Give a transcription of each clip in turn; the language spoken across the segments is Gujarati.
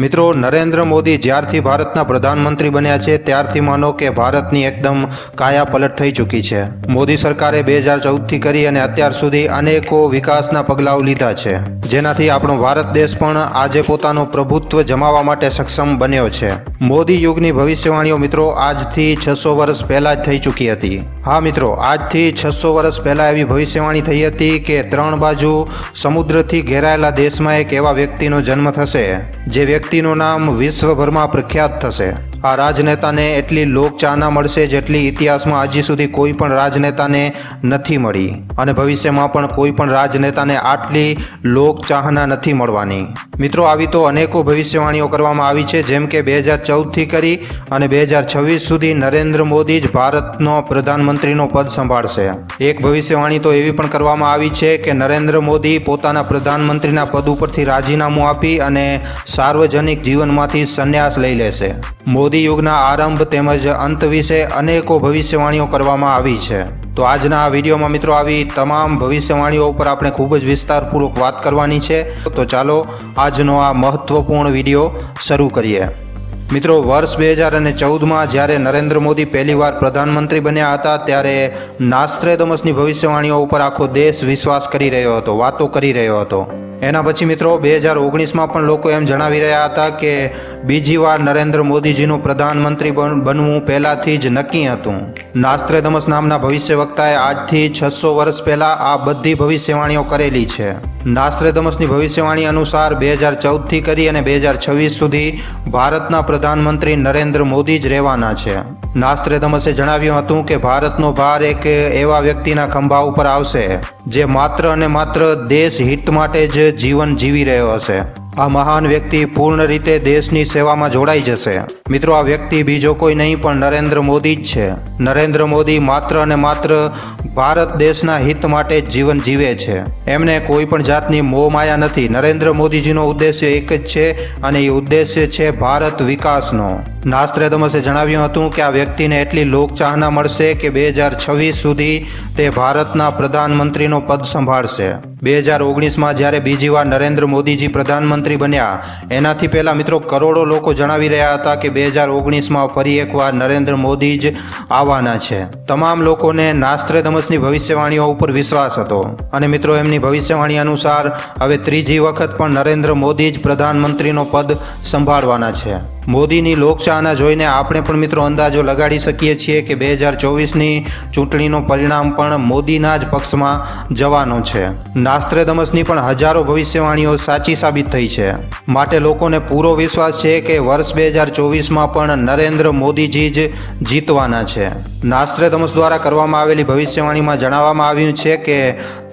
મિત્રો, નરેન્દ્ર મોદી જ્યારથી ભારતના પ્રધાનમંત્રી બન્યા છે, ત્યારથી માનો કે ભારતની એકદમ કાયા પલટ થઈ ચૂકી છે. મોદી સરકારે બે હજાર ચૌદથી કરી અને અત્યાર સુધી અનેકો વિકાસના પગલાઓ લીધા છે. જેનાથી આપણો ભારત દેશ પણ આજે પોતાનું પ્રભુત્વ જમાવવા માટે સક્ષમ બન્યો છે. મોદી યુગની ભવિષ્યવાણીઓ મિત્રો, આજથી છસો વર્ષ પહેલાં જ થઈ ચૂકી હતી. હા મિત્રો, આજથી છસો વર્ષ પહેલાં એવી ભવિષ્યવાણી થઈ હતી કે ત્રણ બાજુ સમુદ્રથી ઘેરાયેલા દેશમાં એક એવા વ્યક્તિનો જન્મ થશે. જે વ્યક્તિનું નામ વિશ્વભરમાં પ્રખ્યાત થશે. આ રાજનેતાને એટલી લોકચાહના મળશે જેટલી ઇતિહાસમાં હજી સુધી કોઈ પણ રાજનેતાને નથી મળી. અને ભવિષ્યમાં પણ કોઈ પણ રાજનેતાને આટલી લોકચાહના નથી મળવાની. મિત્રો, આવી તો અનેકો ભવિષ્યવાણીઓ કરવામાં આવી છે, જેમ કે બે હજાર ચૌદથી કરી અને બે હજાર છવ્વીસ સુધી નરેન્દ્ર મોદી જ ભારતનો પ્રધાનમંત્રીનો પદ સંભાળશે. એક ભવિષ્યવાણી તો એવી પણ કરવામાં આવી છે કે નરેન્દ્ર મોદી પોતાના પ્રધાનમંત્રીના પદ ઉપરથી રાજીનામું આપી અને સાર્વજનિક જીવનમાંથી સંન્યાસ લઈ લેશે. મોદી યુગના આરંભ તેમજ અંત વિશે અનેકો ભવિષ્યવાણીઓ કરવામાં આવી છે. તો આજના આ વિડીયોમાં મિત્રો આવી તમામ ભવિષ્યવાણીઓ ઉપર આપણે ખૂબ જ વિસ્તારપૂર્વક વાત કરવાની છે. તો ચાલો આજનો આ મહત્વપૂર્ણ વીડિયો શરૂ કરીએ. મિત્રો, વર્ષ બે હજાર અને ચૌદમાં જ્યારે નરેન્દ્ર મોદી પહેલીવાર પ્રધાનમંત્રી બન્યા હતા, ત્યારે નાસ્ત્રેદમસની ભવિષ્યવાણીઓ ઉપર આખો દેશ વિશ્વાસ કરી રહ્યો હતો, વાતો કરી રહ્યો હતો. એના પછી મિત્રો, બે હજાર ઓગણીસમાં પણ લોકો એમ જણાવી રહ્યા હતા કે બીજી વાર નરેન્દ્ર મોદીજીનું પ્રધાનમંત્રી બનવું પહેલાંથી જ નક્કી હતું. નાસ્ત્રેદમસ નામના ભવિષ્ય વક્તાએ આજથી છસો વર્ષ પહેલાં આ બધી ભવિષ્યવાણીઓ કરેલી છે. નાસ્ત્રેદમસની ભવિષ્યવાણી અનુસાર બે હજાર ચૌદથી કરી અને બે હજાર છવ્વીસ સુધી ભારતના પ્રધાનમંત્રી નરેન્દ્ર મોદી જ રહેવાના છે. નાસ્ત્રેદમસે જણાવ્યું હતું કે ભારતનો ભાર એક એવા વ્યક્તિના ખંભા ઉપર આવશે, જે માત્ર અને માત્ર દેશ હિત માટે જ જીવન જીવી રહ્યો હશે. આ મહાન વ્યક્તિ પૂર્ણ રીતે દેશની સેવામાં જોડાઈ જશે. મિત્રો, આ વ્યક્તિ બીજો કોઈ નહીં, પણ નરેન્દ્ર મોદી જ છે. નરેન્દ્ર મોદી માત્ર અને માત્ર ભારત દેશના હિત માટે જ જીવન જીવે છે. એમને કોઈ પણ જાતની મોહ માયા નથી. નરેન્દ્ર મોદીજીનો ઉદ્દેશ્ય એક જ છે, અને એ ઉદ્દેશ્ય છે ભારત વિકાસનો. નાસ્ત્રેદમસે જણાવ્યું હતું કે આ વ્યક્તિને એટલી લોકચાહના મળશે કે બે હજાર છવ્વીસ સુધી તે ભારતના પ્રધાનમંત્રીનો પદ સંભાળશે. બે હજાર ઓગણીસમાં જ્યારે બીજી વાર નરેન્દ્ર મોદીજી પ્રધાનમંત્રી બન્યા, એનાથી પહેલાં મિત્રો કરોડો લોકો જણાવી રહ્યા હતા કે બે હજાર ઓગણીસમાં ફરી એકવાર નરેન્દ્ર મોદી જ આવવાના છે. તમામ લોકોને નાસ્ત્રેદમસની ભવિષ્યવાણીઓ ઉપર વિશ્વાસ હતો અને મિત્રો એમની ભવિષ્યવાણી અનુસાર હવે ત્રીજી વખત પણ નરેન્દ્ર મોદી જ પ્રધાનમંત્રીનો પદ સંભાળવાના છે. મોદીની લોકચાહના જોઈને આપણે પણ મિત્રો અંદાજો લગાડી શકીએ છીએ કે બે હજાર ચોવીસની ચૂંટણીનું પરિણામ પણ મોદીના જ પક્ષમાં જવાનું છે. નાસ્ત્રેદમસની પણ હજારો ભવિષ્યવાણીઓ સાચી સાબિત થઈ છે. માટે લોકોને પૂરો વિશ્વાસ છે કે વર્ષ બે હજાર ચોવીસમાં પણ નરેન્દ્ર મોદીજી જ જીતવાના છે. નાસ્ત્રેદમસ દ્વારા કરવામાં આવેલી ભવિષ્યવાણીમાં જણાવવામાં આવ્યું છે કે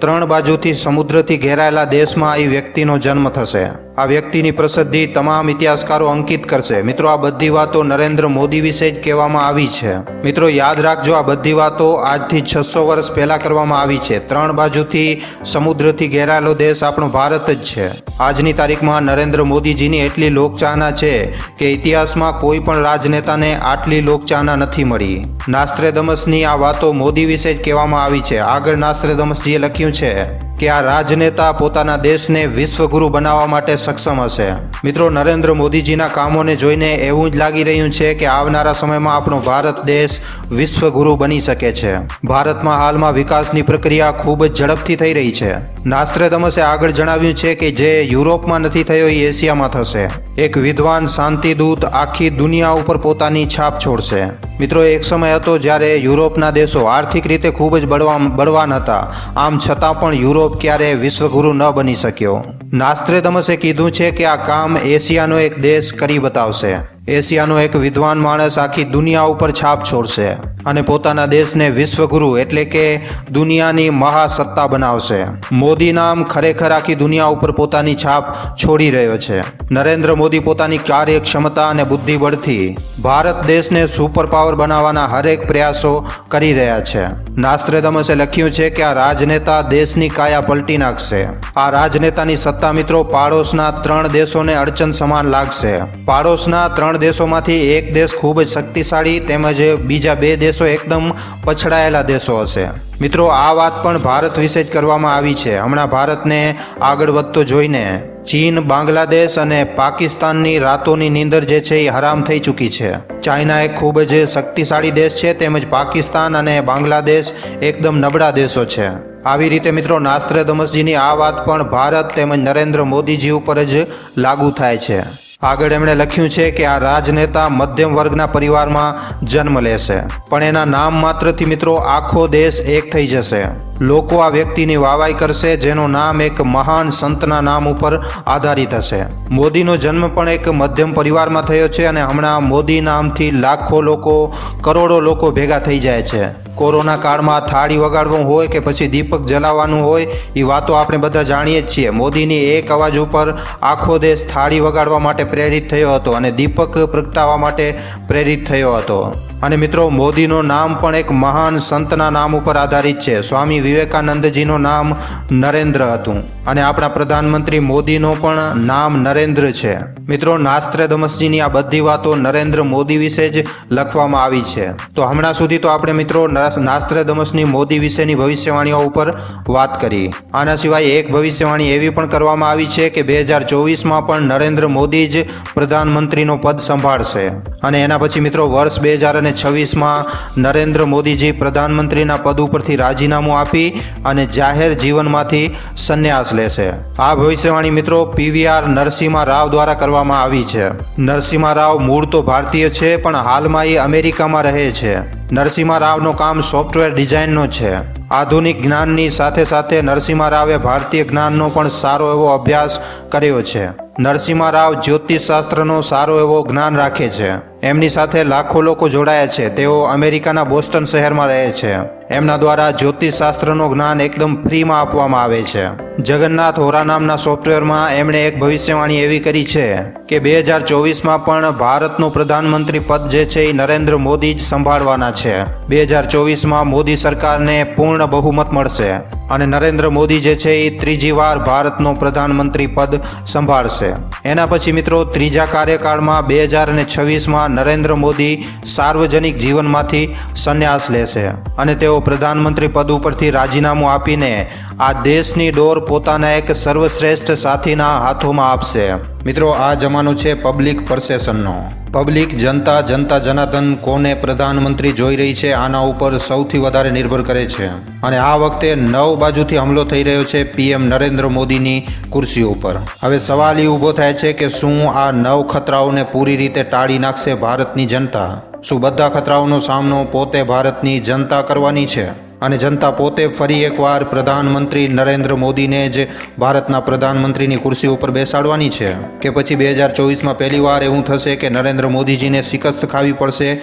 ત્રણ બાજુથી સમુદ્રથી ઘેરાયેલા દેશમાં એ વ્યક્તિનો જન્મ થશે. આ વ્યક્તિની પ્રસિદ્ધિ તમામ ઇતિહાસકારો અંકિત કરશે. મિત્રો, આ બધી વાતો નરેન્દ્ર મોદી વિશે જ કહેવામાં આવી છે. મિત્રો, યાદ રાખજો, આ બધી વાતો આજથી છસો વર્ષ પહેલા કરવામાં આવી છે. ત્રણ બાજુથી સમુદ્રથી ઘેરાયેલો દેશ આપણો ભારત જ છે. આજની તારીખમાં નરેન્દ્ર મોદીજીની એટલી લોકચાહના છે કે ઇતિહાસમાં કોઈ પણ રાજનેતાને આટલી લોકચાહના નથી મળી. નાસ્ત્રેદમસની આ વાતો મોદી વિશે જ કહેવામાં આવી છે. આગળ નાસ્ત્રેદમસજીએ લખ્યું છે કે આ રાજનેતા પોતાના દેશને વિશ્વગુરુ બનાવવા માટે સક્ષમ હશે. મિત્રો, નરેન્દ્ર મોદીજીના કામોને જોઈને એવું જ લાગી રહ્યું છે કે આવનારા સમયમાં આપણો ભારત દેશ વિશ્વગુરુ બની શકે છે. ભારતમાં હાલમાં વિકાસની પ્રક્રિયા ખૂબ જ ઝડપથી થઈ રહી છે. નાસ્ત્રેદમસે આગળ જણાવ્યું છે કે જે યુરોપમાં નથી થયો એ એશિયામાં થશે. એક વિદ્વાન શાંતિદૂત આખી દુનિયા ઉપર પોતાની છાપ છોડશે. મિત્રો, એક સમય હતો જ્યારે યુરોપના દેશો આર્થિક રીતે ખૂબ જ બળવા બળવાન હતા. આમ છતાં પણ યુરોપ ક્યારે વિશ્વગુરુ ન બની શક્યો. નાસ્ત્રેદમસે કીધું છે કે આ કામ એશિયાનો એક દેશ કરી બતાવશે. એશિયાનો એક વિદ્વાન માણસ આખી દુનિયા ઉપર છાપ છોડશે અને પોતાના દેશને વિશ્વગુરુ એટલે કે દુનિયાની મહાસત્તા બનાવશે. મોદી નામ ખરેખર આખી દુનિયા ઉપર પોતાની છાપ છોડી રહ્યો છે. નરેન્દ્ર મોદી પોતાની કાર્યક્ષમતા અને બુદ્ધિબળથી ભારત દેશને સુપર પાવર બનાવવાના હરેક પ્રયાસો કરી રહ્યા છે. નાસ્ત્રેદમસે લખ્યું છે કે આ રાજનેતા દેશની કાયા પલટી નાખશે. આ રાજનેતાની સત્તા મિત્રો પાડોશના ત્રણ દેશોને અડચણ સમાન લાગશે. પાડોશના ત્રણ દેશોમાંથી એક દેશ ખૂબ જ શક્તિશાળી તેમજ બીજા બે દેશો એકદમ પછડાયેલા દેશો હશે. મિત્રો, આ વાત પણ ભારત વિશે જ કરવામાં આવી છે. હમણાં ભારતને આગળ વધતો જોઈને ચીન, બાંગ્લાદેશ અને પાકિસ્તાનની રાતોની નીંદર જે છે એ હરામ થઈ ચૂકી છે. ચાઇના એક ખૂબ જ શક્તિશાળી દેશ છે, તેમજ પાકિસ્તાન અને બાંગ્લાદેશ એકદમ નબળા દેશો છે. આવી રીતે મિત્રો નાસ્ત્રેદમસજીની આ વાત પણ ભારત તેમજ નરેન્દ્ર મોદીજી ઉપર જ લાગુ થાય છે. આગળ એમણે લખ્યું છે કે આ રાજનેતા મધ્યમ વર્ગના પરિવારમાં જન્મ લેશે. પણ એના નામ માત્રથી મિત્રો આખો દેશ એક થઈ જશે. લોકો આ વ્યક્તિની વાવાઈ કરશે, જેનું નામ એક મહાન સંતના નામ ઉપર આધારિત હશે. મોદીનો જન્મ પણ એક મધ્યમ પરિવારમાં થયો છે અને હમણાં મોદી નામથી લાખો લોકો, કરોડો લોકો ભેગા થઈ જાય છે. કોરોના કાળમાં થાળી વગાડવું હોય કે પછી દીપક જલાવવાનું હોય, એ વાતો આપણે બધા જાણીએ જ છીએ. મોદીની એક અવાજ ઉપર આખો દેશ થાળી વગાડવા માટે પ્રેરિત થયો હતો અને દીપક પ્રગટાવવા માટે પ્રેરિત થયો હતો. અને મિત્રો, મોદીનું નામ પણ એક મહાન સંતના નામ ઉપર આધારિત છે. સ્વામી વિવેકાનંદજીનું નામ નરેન્દ્ર હતું અને આપણા પ્રધાનમંત્રી મોદીનું પણ નામ નરેન્દ્ર છે. મિત્રો નાસ્ત્રેદમસજીની આ બધી વાતો નરેન્દ્ર મોદી વિશે જ લખવામાં આવી છે. તો હમણાં સુધી તો આપણે મિત્રો નાસ્ત્રેદમસની મોદી વિશેની ભવિષ્યવાણીઓ ઉપર વાત કરી. આના સિવાય એક ભવિષ્યવાણી એવી પણ કરવામાં આવી છે કે બે હજાર ચોવીસમાં પણ નરેન્દ્ર મોદી જ પ્રધાનમંત્રીનો પદ સંભાળશે. અને એના પછી મિત્રો, વર્ષ બે હજાર અને છવ્વીસમાં નરેન્દ્ર મોદીજી પ્રધાનમંત્રીના પદ ઉપરથી રાજીનામું આપી અને જાહેર જીવનમાંથી સંન્યાસ લેશે. આ ભવિષ્યવાણી મિત્રો પીવીઆર નરસિંહા રાવ દ્વારા કરવામાં આવી છે. નરસિંહા રાવ મૂળ તો ભારતીય છે, પણ હાલમાં એ અમેરિકામાં રહે છે. નરસિંહા રાવનું કામ સોફ્ટવેર ડિઝાઇનનો છે. આધુનિક જ્ઞાનની સાથે સાથે નરસિંહા રાવે ભારતીય જ્ઞાનનો પણ સારો એવો અભ્યાસ કર્યો છે. નરસિંહા રાવ જ્યોતિષશાસ્ત્રનો સારો એવો જ્ઞાન રાખે છે. એમની સાથે લાખો લોકો જોડાયા છે. તેઓ અમેરિકાના બોસ્ટન શહેરમાં રહે છે. એમના દ્વારા જ્યોતિષશાસ્ત્રનું જ્ઞાન એકદમ ફ્રીમાં આપવામાં આવે છે. જગન્નાથ હોરા નામના સોફ્ટવેરમાં એમણે એક ભવિષ્યવાણી એવી કરી છે કે બે હજાર ચોવીસમાં પણ ભારતનું પ્રધાનમંત્રી પદ જે છે એ નરેન્દ્ર મોદી જ સંભાળવાના છે. બે હજાર ચોવીસમાં મોદી સરકારને પૂર્ણ બહુમત મળશે અને નરેન્દ્ર મોદી જે છે એ ત્રીજી વાર ભારતનો પ્રધાનમંત્રી પદ સંભાળશે. એના પછી મિત્રો ત્રીજા કાર્યકાળમાં બે હજાર છવ્વીસમાં નરેન્દ્ર મોદી સાર્વજનિક જીવનમાંથી સંન્યાસ લેશે અને તેઓ પ્રધાનમંત્રી પદ ઉપરથી રાજીનામું આપીને આ દેશની ડોર પોતાના એક સર્વશ્રેષ્ઠ સાથીના હાથોમાં આપશે. મિત્રો, આ જમાનો છે પબ્લિક પરસેશનનો. પબ્લિક જનતા જનતા જનાર્દન કોને પ્રધાનમંત્રી જોઈ રહી છે આના ઉપર સૌથી વધારે નિર્ભર કરે છે. અને આ વખતે નવ બાજુથી હમલો થઈ રહ્યો છે પીએમ નરેન્દ્ર મોદીની ખુરશી ઉપર. હવે સવાલ એ ઊભો થાય છે કે શું આ નવ ખતરાઓને પૂરી રીતે ટાળી નાખશે ભારતની જનતા? શું બધા ખતરાઓનો સામનો પોતે ભારતની જનતા કરવાની છે? અને જનતા પોતે ફરી એકવાર પ્રધાનમંત્રી નરેન્દ્ર મોદીને જ ભારતના પ્રધાનમંત્રીની ખુરશી ઉપર બેસાડવાની છે? કે પછી બે હજાર ચોવીસમાં પહેલીવાર એવું થશે કે નરેન્દ્ર મોદીજીને શિકસ્ત ખાવી પડશે,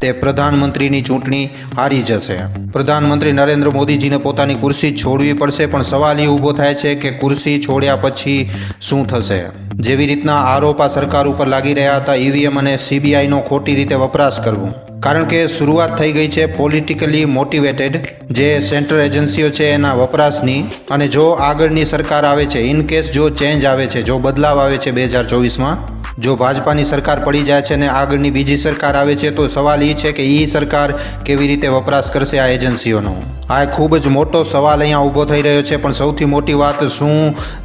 તે પ્રધાનમંત્રીની ચૂંટણી હારી જશે. પ્રધાનમંત્રી નરેન્દ્ર મોદીજીને પોતાની ખુરશી છોડવી પડશે, પણ સવાલ એ ઊભો થાય છે કે ખુરશી છોડ્યા પછી શું થશે? જેવી રીતના આરોપ સરકાર ઉપર લાગી રહ્યા હતા. ઈવીએમ અને સીબીઆઈનો ખોટી રીતે વપરાશ કરવો. કારણ કે શરૂઆત થઈ ગઈ છે પોલિટિકલી મોટિવેટેડ જે સેન્ટ્રલ એજન્સીઓ છે એના વપરાશની. અને જો આગળની સરકાર આવે છે ઇન કેસ જો ચેન્જ આવે છે, જો બદલાવ આવે છે બે હજાર ચોવીસમાં, જો ભાજપાની સરકાર પડી જાય છે અને આગળની બીજી સરકાર આવે છે, તો સવાલ એ છે કે એ સરકાર કેવી રીતે વપરાશ કરશે આ એજન્સીઓનો આ ખૂબ જ મોટો સવાલ અહીંયા ઊભો થઈ રહ્યો છે, પણ સૌથી મોટી વાત શું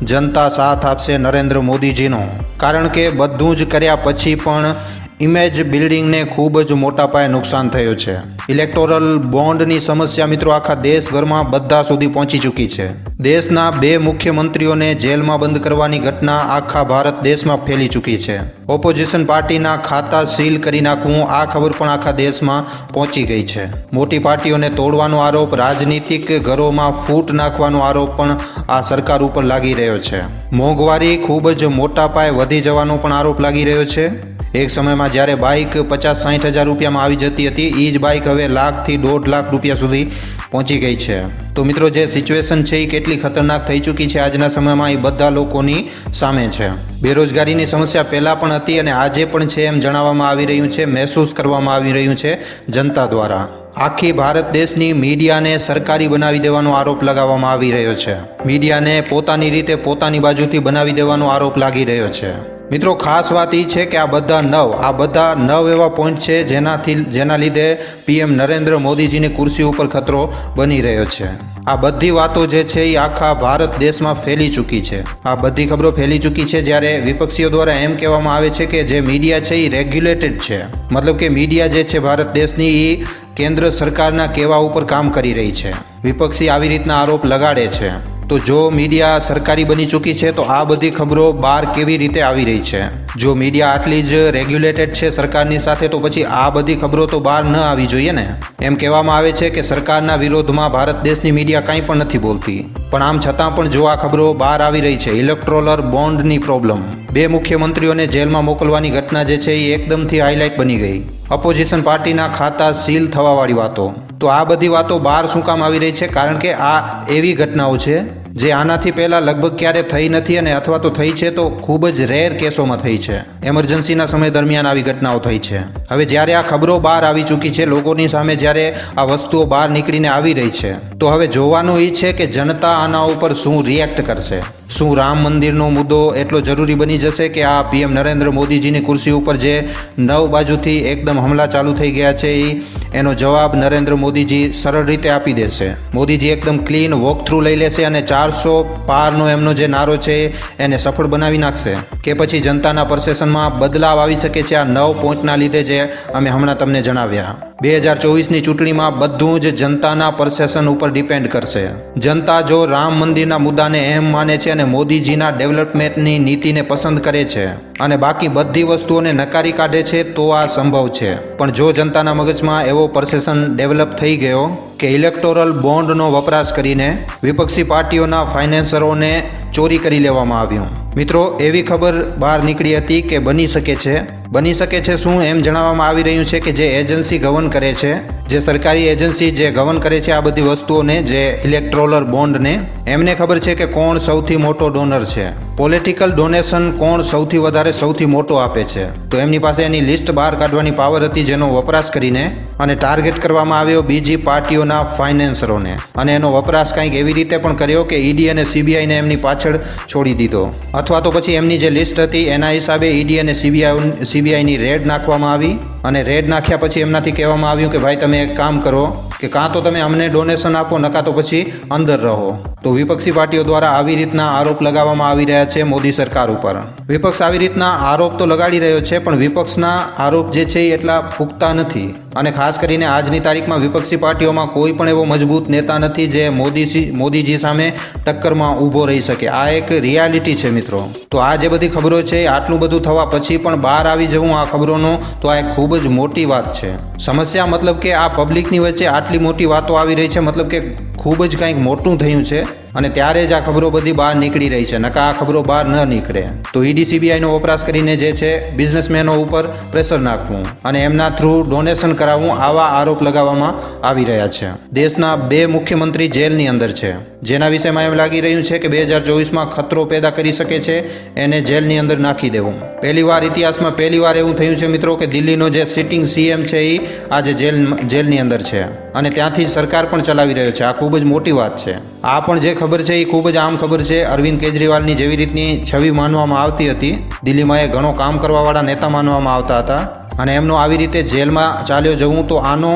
જનતા સાથ આપશે નરેન્દ્ર મોદીજીનો? કારણ કે બધું જ કર્યા પછી પણ ઇમેજ બિલ્ડિંગને ખૂબ જ મોટા પાયે નુકસાન થયું છે. ઇલેક્ટોરલ બોન્ડની સમસ્યા મિત્રો આખા દેશભરમાં બધા સુધી પહોંચી ચૂકી છે. દેશના બે મુખ્યમંત્રીઓને જેલમાં બંધ કરવાની ઘટના આખા ભારત દેશમાં ફેલી ચૂકી છે. ઓપોઝિશન પાર્ટીના ખાતા સીલ કરી નાખવું આ ખબર પણ આખા દેશમાં પહોંચી ગઈ છે. મોટી પાર્ટીઓને તોડવાનો આરોપ, રાજનીતિક ઘરોમાં ફૂટ નાખવાનો આરોપ પણ આ સરકાર ઉપર લાગી રહ્યો છે. મોંઘવારી ખૂબ જ મોટા પાયે વધી જવાનો પણ આરોપ લાગી રહ્યો છે. એક સમયમાં જ્યારે બાઇક પચાસ સાઠ હજાર રૂપિયામાં આવી જતી હતી એ જ બાઇક હવે લાખથી દોઢ લાખ રૂપિયા સુધી પહોંચી ગઈ છે. તો મિત્રો, જે સિચ્યુએશન છે એ કેટલી ખતરનાક થઈ ચૂકી છે આજના સમયમાં એ બધા લોકોની સામે છે. બેરોજગારીની સમસ્યા પહેલાં પણ હતી અને આજે પણ છે એમ જણાવવામાં આવી રહ્યું છે, મહેસૂસ કરવામાં આવી રહ્યું છે જનતા દ્વારા. આખી ભારત દેશની મીડિયાને સરકારી બનાવી દેવાનો આરોપ લગાવવામાં આવી રહ્યો છે. મીડિયાને પોતાની રીતે પોતાની બાજુથી બનાવી દેવાનો આરોપ લાગી રહ્યો છે. મિત્રો, ખાસ વાત એ છે કે આ બધા નવ, આ બધા નવ એવા પોઈન્ટ છે જેનાથી, જેના લીધે પીએમ નરેન્દ્ર મોદીજીની કુર્સી ઉપર ખતરો બની રહ્યો છે. આ બધી વાતો જે છે એ આખા ભારત દેશમાં ફેલી ચૂકી છે. આ બધી ખબરો ફેલી ચૂકી છે જ્યારે વિપક્ષીઓ દ્વારા એમ કહેવામાં આવે છે કે જે મીડિયા છે એ રેગ્યુલેટેડ છે. મતલબ કે મીડિયા જે છે ભારત દેશની એ કેન્દ્ર સરકારના કહેવા ઉપર કામ કરી રહી છે. વિપક્ષી આવી રીતના આરોપ લગાડે છે. તો જો મીડિયા સરકારી બની ચૂકી છે, તો આ બધી ખબરો બહાર કેવી રીતે આવી રહી છે? જો મીડિયા આટલી જ રેગ્યુલેટેડ છે સરકારની સાથે, તો પછી આ બધી ખબરો તો બહાર ન આવી જોઈએ ને? એમ કહેવામાં આવે છે કે સરકારના વિરોધમાં ભારત દેશની મીડિયા કાંઈ પણ નથી બોલતી. પણ આમ છતાં પણ જો આ ખબરો બહાર આવી રહી છે ઇલેક્ટ્રોલર બોન્ડની પ્રોબ્લેમ બે મુખ્યમંત્રીઓને જેલમાં મોકલવાની ઘટના જે છે, એ એકદમથી હાઇલાઇટ બની ગઈ. અપોઝિશન પાર્ટીના ખાતા સીલ થવાવાળી વાતો. તો આ બધી વાતો બહાર શું કામ આવી રહી છે? કારણ કે આ એવી ઘટનાઓ છે જે આનાથી પહેલાં લગભગ ક્યારે થઈ નથી અને અથવા તો થઈ છે તો ખૂબ જ રેર કેસોમાં થઈ છે. એમરજન્સીના સમય દરમિયાન આવી ઘટનાઓ થઈ છે. હવે જ્યારે આ ખબરો બહાર આવી ચૂકી છે, લોકોની સામે જ્યારે આ વસ્તુઓ બહાર નીકળીને આવી રહી છે, તો હવે જોવાનું એ છે કે જનતા આના ઉપર શું રિએક્ટ કરશે. શું રામ મંદિરનો મુદ્દો એટલો જરૂરી બની જશે કે આ પીએમ નરેન્દ્ર મોદીજીની કુર્સી ઉપર જે નવ બાજુથી એકદમ હમલા ચાલુ થઈ ગયા છે એ એનો જવાબ નરેન્દ્ર મોદીજી સરળ રીતે આપી દેશે. મોદીજી એકદમ ક્લીન વોક થ્રુ લઈ લેશે અને ચારસો પારનો એમનો જે નારો છે એને સફળ બનાવી નાખશે. કે પછી જનતાના પરસેશનમાં બદલાવ આવી શકે છે આ નવ પોઈન્ટના લીધે જે અમે હમણાં તમને જણાવ્યા. બે હજાર ચોવીસની ચૂંટણીમાં બધું જ જનતાના પરસેશન ઉપર ડિપેન્ડ કરશે. જનતા જો રામ મંદિરના મુદ્દાને એમ માને છે અને મોદીજીના ડેવલપમેન્ટની નીતિને પસંદ કરે છે. અને બાકી બધી વસ્તુઓને નકારી કાઢે છે તો આ સંભવ છે. પણ જો જનતાના મગજમાં એવો પરસેશન ડેવલપ થઈ ગયો કે ઇલેક્ટોરલ બોન્ડનો વપરાશ કરીને વિપક્ષી પાર્ટીઓના ફાઇનાન્સરોને ચોરી કરી લેવામાં આવ્યું. મિત્રો, એવી ખબર બહાર નીકળી હતી કે બની શકે છે. બની શકે છે શું એમ જણાવવામાં આવી રહ્યું છે કે જે એજન્સી ગવન કરે છે, જે સરકારી એજન્સી જે ગવન કરે છે આ બધી વસ્તુઓને, જે ઇલેક્ટ્રોલર બોન્ડને, એમને ખબર છે કે કોણ સૌથી મોટો ડોનર છે. પોલિટિકલ ડોનેશન કોણ સૌથી વધારે સૌથી મોટો આપે છે? તો એમની પાસે એની લિસ્ટ બહાર કાઢવાની પાવર હતી જેનો વપરાશ કરીને અને ટાર્ગેટ કરવામાં આવ્યો બીજી પાર્ટીઓના ફાઇનાન્સરોને અને એનો વપરાશ કંઈક એવી રીતે પણ કર્યો કે ઈડી અને સીબીઆઈને એમની પાછળ છોડી દીધો. અથવા તો પછી એમની જે લિસ્ટ હતી એના હિસાબે ઈડી અને સીબીઆઈ સીબીઆઈની રેડ નાખવામાં આવી અને રેડ નાખ્યા પછી એમનાથી કહેવામાં આવ્યું કે ભાઈ તમે એક કામ કરો કે કાં તો તમે અમને ડોનેશન આપો નકા તો પછી અંદર રહો. તો વિપક્ષી પાર્ટીઓ દ્વારા આવી રીતના આરોપ લગાવવામાં આવી રહ્યા છે મોદી સરકાર ઉપર. વિપક્ષ આવી રીતના આરોપ તો લગાડી રહ્યો છે, પણ વિપક્ષના આરોપ જે છે એટલા પુખ્તા નથી. અને ખાસ કરીને આજની તારીખમાં વિપક્ષી પાર્ટીઓમાં કોઈ પણ એવો મજબૂત નેતા નથી જે મોદી મોદીજી સામે ટક્કરમાં ઊભો રહી શકે. આ એક રિયાલિટી છે મિત્રો. તો આ જે બધી ખબરો છે, આટલું બધું થવા પછી પણ બહાર આવી જવું આ ખબરોનો, તો આ એક ખૂબ જ મોટી વાત છે. સમસ્યા મતલબ કે આ પબ્લિકની વચ્ચે આટલી મોટી વાતો આવી રહી છે, મતલબ કે ખૂબ જ કંઈક મોટું થયું છે. અને ત્યારે જ આ ખબરો બધી બહાર નીકળી રહી છે. નકા આ ખબરો બહાર ન નીકળે. તો ઈડી સીબીઆઈનો વપરાશ કરીને જે છે, બિઝનેસમેનો ઉપર પ્રેશર નાખવું અને એમના થ્રુ ડોનેશન કરાવવું આવા આરોપ લગાવવામાં આવી રહ્યા છે. દેશના બે મુખ્યમંત્રી જેલની અંદર છે. જેના વિષયમાં એમ લાગી રહ્યું છે કે બે હજાર ચોવીસમાં ખતરો પેદા કરી શકે છે, એને જેલની અંદર નાખી દેવું. પહેલીવાર ઇતિહાસમાં પહેલીવાર એવું થયું છે મિત્રો કે દિલ્હીનો જે સિટિંગ સીએમ છે એ આજે જેલ, જેલની અંદર છે. અને ત્યાંથી સરકાર પણ ચલાવી રહ્યો છે. આ ખૂબ જ મોટી વાત છે. આ પણ જે ખબર છે એ ખૂબ જ આમ ખબર છે. અરવિંદ કેજરીવાલની જેવી રીતની છબી માનવામાં આવતી હતી. દિલ્હીમાં એ ઘણો કામ કરવાવાળા નેતા માનવામાં આવતા હતા. અને એમનો આવી રીતે જેલમાં ચાલ્યો જવું તો આનો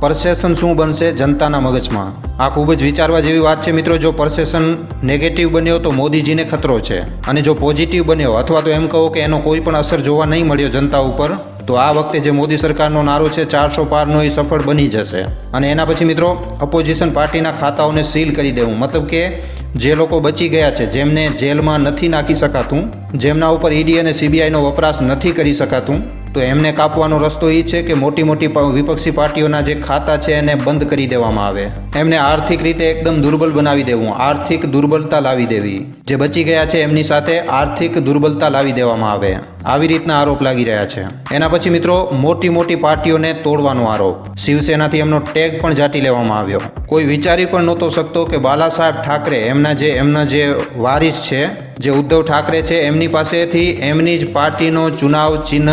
પરસેશન શું બનશે જનતાના મગજમાં? આ ખૂબ જ વિચારવા જેવી વાત છે મિત્રો, જો પરસેશન નેગેટિવ બન્યો તો મોદીજીને ખતરો છે. અને જો પોઝિટિવ બન્યો, અથવા તો એમ કહો કે એનો કોઈ પણ અસર જોવા નહીં મળ્યો જનતા ઉપર, તો આ વખતે જે મોદી સરકારનો નારો છે ચારસો પારનો એ સફળ બની જશે. અને એના પછી મિત્રો અપોઝિશન પાર્ટીના ખાતાઓને સીલ કરી દેવું. મતલબ કે જે લોકો બચી ગયા છે, જેમને જેલમાં નથી નાખી શકાતું, જેમના ઉપર ઈડી અને સીબીઆઈનો વપરાશ નથી કરી શકાતું તો એમને કાપવાનો રસ્તો એ છે કે મોટી મોટી વિપક્ષી પાર્ટીઓના જે ખાતા છે એને બંધ કરી દેવામાં આવે. એમને આર્થિક રીતે એકદમ દુર્બલ બનાવી દેવું. આર્થિક દુર્બલતા લાવી દેવી. જે બચી ગયા છે એમની સાથે આર્થિક દુર્બલતા લાવી દેવામાં આવે. આવી રીતના આરોપ લાગી રહ્યા છે. એના પછી મિત્રો, મોટી મોટી પાર્ટીઓને તોડવાનો આરોપ. શિવસેનાથી એમનો ટેગ પણ જાટી લેવામાં આવ્યો. કોઈ વિચારી પણ નહોતો શકતો કે બાલા સાહેબ ઠાકરે એમના જે એમના જે વારિસ છે, જે ઉદ્ધવ ઠાકરે છે, એમની પાસેથી એમની જ પાર્ટીનો ચુનાવ ચિહ્ન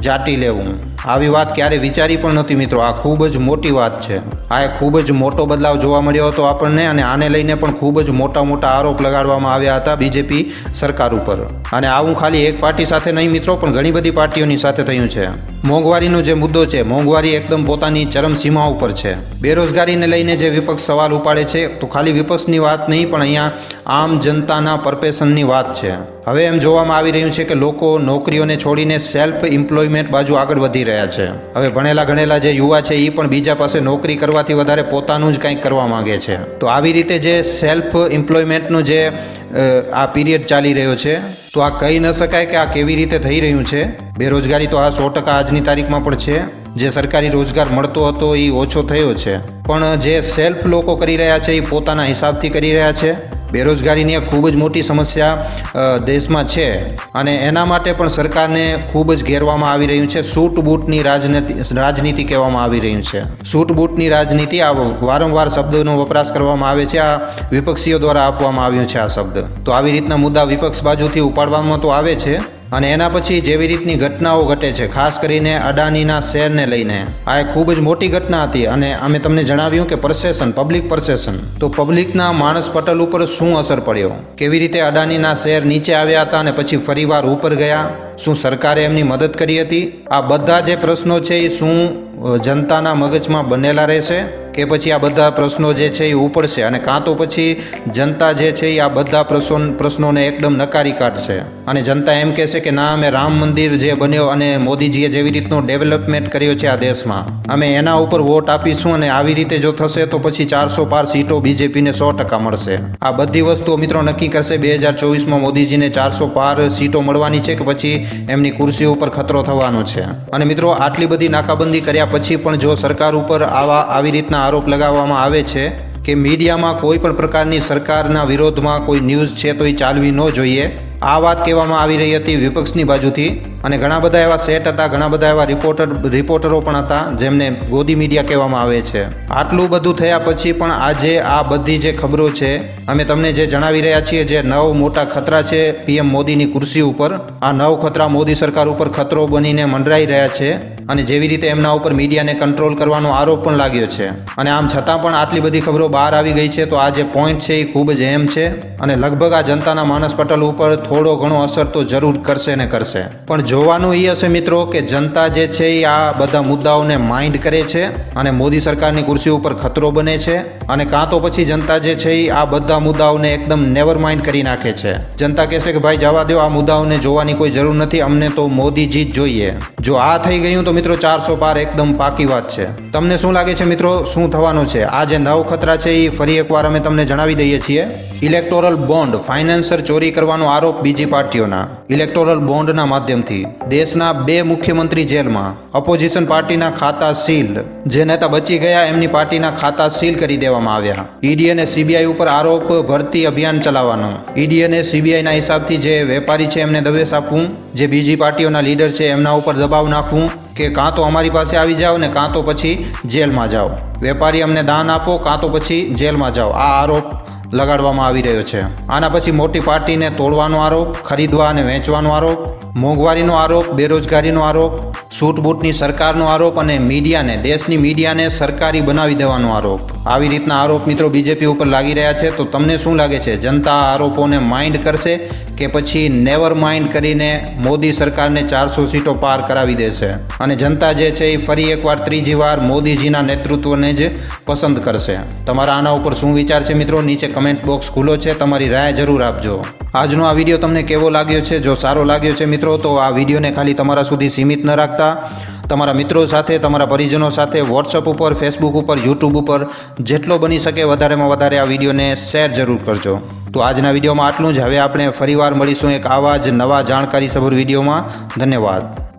જાટી લેવું. આવી વાત ક્યારે વિચારી પણ નહોતી મિત્રો. આ ખૂબ જ મોટી વાત છે. આ ખૂબ જ મોટો બદલાવ જોવા મળ્યો હતો આપણને અને આને લઈને પણ ખૂબ જ મોટા મોટા આરોપ લગાડવામાં આવ્યા હતા બીજેપી સરકાર ઉપર. અને આવું ખાલી એક પાર્ટી સાથે નહીં મિત્રો, પણ ઘણી બધી પાર્ટીઓની સાથે થયું છે. મોંઘવારીનો જે મુદ્દો છે, મોંઘવારી એકદમ પોતાની ચરમસીમા ઉપર છે. બેરોજગારીને લઈને જે વિપક્ષ સવાલ ઉપાડે છે, તો ખાલી વિપક્ષની વાત નહીં, પણ અહીંયા આમ જનતાના પરપેશનની વાત છે. હવે એમ જોવામાં આવી રહ્યું છે કે લોકો નોકરીઓને છોડીને સેલ્ફ એમ્પ્લોયમેન્ટ બાજુ આગળ વધી રહ્યા છે. હવે ભણેલા ગણેલા જે યુવા છે એ પણ બીજા પાસે નોકરી કરવાથી વધારે પોતાનું જ કંઈક કરવા માંગે છે. તો આવી રીતે જે સેલ્ફ એમ્પ્લોયમેન્ટનું જે આ પીરિયડ ચાલી રહ્યો છે, તો આ કહી ન શકાય કે આ કેવી રીતે થઈ રહ્યું છે. બેરોજગારી તો આ સો ટકા આજની તારીખમાં પણ છે. જે સરકારી રોજગાર મળતો હતો એ ઓછો થયો છે. પણ જે સેલ્ફ લોકો કરી રહ્યા છે એ પોતાના હિસાબથી કરી રહ્યા છે. બેરોજગારીની એક ખૂબ જ મોટી સમસ્યા દેશમાં છે. અને એના માટે પણ સરકારને ખૂબ જ ઘેરવામાં આવી રહ્યું છે. સૂટ બૂટની રાજનીતિ રાજનીતિ કહેવામાં આવી રહ્યું છે. સૂટ બૂટની રાજનીતિ આ વારંવાર શબ્દોનો વપરાશ કરવામાં આવે છે. આ વિપક્ષીઓ દ્વારા આપવામાં આવ્યો છે આ શબ્દ. તો આવી રીતના મુદ્દા વિપક્ષ બાજુથી ઉપાડવામાં તો આવે છે. અને એના પછી જેવી રીતની ઘટનાઓ ઘટે છે, ખાસ કરીને અડાનીના શેરને લઈને. આ એક ખૂબ જ મોટી ઘટના હતી અને અમે તમને જણાવ્યું કે પરસેશન પબ્લિક પરસેશન તો પબ્લિકના માણસ પટલ ઉપર શું અસર પડ્યો? કેવી રીતે અડાનીના શેર નીચે આવ્યા હતા અને પછી ફરીવાર ઉપર ગયા? શું સરકારે એમની મદદ કરી હતી? આ બધા જે પ્રશ્નો છે એ શું જનતાના મગજમાં બનેલા રહેશે? કે પછી આ બધા પ્રશ્નો જે છે એ ઉપડશે અને કાં તો પછી જનતા જે છે એ આ બધા પ્રશ્નો પ્રશ્નોને એકદમ નકારી કાઢશે. અને જનતા એમ કહેશે કે ના, અમે રામ મંદિર જે બન્યો અને મોદીજીએ જેવી રીતનું ડેવલપમેન્ટ કર્યો છે આ દેશમાં. અમે એના ઉપર વોટ આપીશું અને આવી રીતે જો થશે તો પછી ચારસો પાર સીટો બીજેપીને સો ટકા મળશે. આ બધી વસ્તુઓ મિત્રો નક્કી કરશે બે હજાર ચોવીસમાં મોદીજીને ચારસો પાર સીટો મળવાની છે કે પછી એમની ખુરશીઓ ઉપર ખતરો થવાનો છે. અને મિત્રો આટલી બધી નાકાબંધી કર્યા પછી પણ જો સરકાર ઉપર આવા આવી રીતના આરોપ લગાવવામાં આવે છે કે મીડિયામાં કોઈ પણ પ્રકારની સરકારના વિરોધમાં કોઈ ન્યૂઝ છે તો એ ચાલવી ન જોઈએ. આ વાત કહેવામાં આવી રહી હતી વિપક્ષની બાજુથી. અને ઘણા બધા એવા સેટ હતા, ઘણા બધા એવા રિપોર્ટર રિપોર્ટરો પણ હતા, જેમને ગોદી મીડિયા કહેવામાં આવે છે. આટલું બધું થયા પછી પણ આજે આ બધી જે ખબરો છે, અમે તમને જે જણાવી રહ્યા છીએ, જે નવ મોટા ખતરા છે પીએમ મોદીની કુર્સી ઉપર, આ નવ ખતરા મોદી સરકાર ઉપર ખતરો બનીને મંડરાઈ રહ્યા છે અને જેવી રીતે એમના ઉપર મીડિયાને કંટ્રોલ કરવાનો આરોપ પણ લાગ્યો છે. અને આમ છતાં પણ આટલી બધી ખબરો બહાર આવી ગઈ છે, તો આ જે પોઈન્ટ છે એ ખૂબ જ એમ છે અને લગભગ આ જનતાના માનસ પટલ ઉપર થોડો ઘણો અસર તો જરૂર કરશે ને કરશે. પણ જોવાનું એ હશે મિત્રો કે જનતા જે છે એ આ બધા મુદ્દાઓને માઇન્ડ કરે છે અને મોદી સરકારની કુર્સી ઉપર ખતરો બને છે. અને કાં તો પછી જનતા જે છે એ આ બધા મુદ્દાઓને એકદમ નેવર માઇન્ડ કરી નાખે છે. જનતા કહેશે કે ભાઈ જવા દો, આ મુદ્દાઓને જોવાની કોઈ જરૂર નથી, અમને તો મોદીજી જ જોઈએ. જો આ થઈ ગયું તો મિત્રો ચારસો પાર એકદમ પાકી વાત છે. તમને શું લાગે છે મિત્રો? શું થવાનું છે? આ જે નવ ખતરા છે એ ફરી એકવાર અમે તમને જણાવી દઈએ છીએ. ઇલેક્ટોરલ બોન્ડ ફાઇનાન્સર ચોરી કરવાનો આરોપ બીજી પાર્ટીઓના. ઇલેક્ટોરલ બોન્ડના માધ્યમથી. દેશના બે મુખ્યમંત્રી જેલમાં. ઓપોઝિશન પાર્ટીના ખાતા સીલ. જે નેતા બચી ગયા એમની પાર્ટીના ખાતા સીલ કરી દેવામાં આવ્યા. ઈડી અને સીબીઆઈ ઉપર આરોપ ભરતી અભિયાન ચલાવવાનો. ઈડી અને સીબીઆઈના હિસાબથી જે વેપારી છે એમને દવેશ આપવું, જે બીજી પાર્ટીઓના લીડર છે એમના ઉપર દબાવ નાખવું, કે કાં તો અમારી પાસે આવી જાઓ ને કાં તો પછી જેલમાં જાઓ. વેપારી અમને દાન આપો, કાં તો પછી જેલમાં જાઓ. આ આરોપ લગાડવામાં આવી રહ્યો છે. આના પછી મોટી પાર્ટીને તોડવાનો આરોપ, ખરીદવા અને વેચવાનો આરોપ મોંઘવારીનો આરોપ, બેરોજગારીનો આરોપ છૂટબૂટની સરકારનો આરોપ અને મીડિયાને, દેશની મીડિયાને સરકારી બનાવી દેવાનો આરોપ. આવી રીતના આરોપ મિત્રો બીજેપી ઉપર લાગી રહ્યા છે. તો તમને શું લાગે છે? જનતા આરોપોને માઇન્ડ કરશે કે પછી નેવર માઇન્ડ કરીને મોદી સરકારને ચારસો સીટો પાર કરાવી દેશે. અને જનતા જે છે એ ફરી એકવાર ત્રીજી વાર મોદીજીના નેતૃત્વને જ પસંદ કરશે. તમારા આના ઉપર શું વિચાર છે મિત્રો? નીચે કમેન્ટ બોક્સ ખુલ્લો છે. તમારી રાય જરૂર આપજો. આજનો આ વીડિયો તમને કેવો લાગ્યો છે? જો સારો લાગ્યો છે મિત્રો, તો આ વિડીયોને ખાલી તમારા સુધી સીમિત ન રાખતા. તમારા મિત્રો સાથે, તમારા પરિજનો સાથે વોટ્સઅપ ઉપર ફેસબુક ઉપર યુટ્યુબ ઉપર જેટલો બની શકે વધારેમાં વધારે આ વિડીયોને શેર જરૂર કરજો. તો આજના વિડીયોમાં આટલું જ. હવે આપણે ફરીવાર મળીશું એક આવા જ નવા જાણકારીસભર વિડીયોમાં. ધન્યવાદ.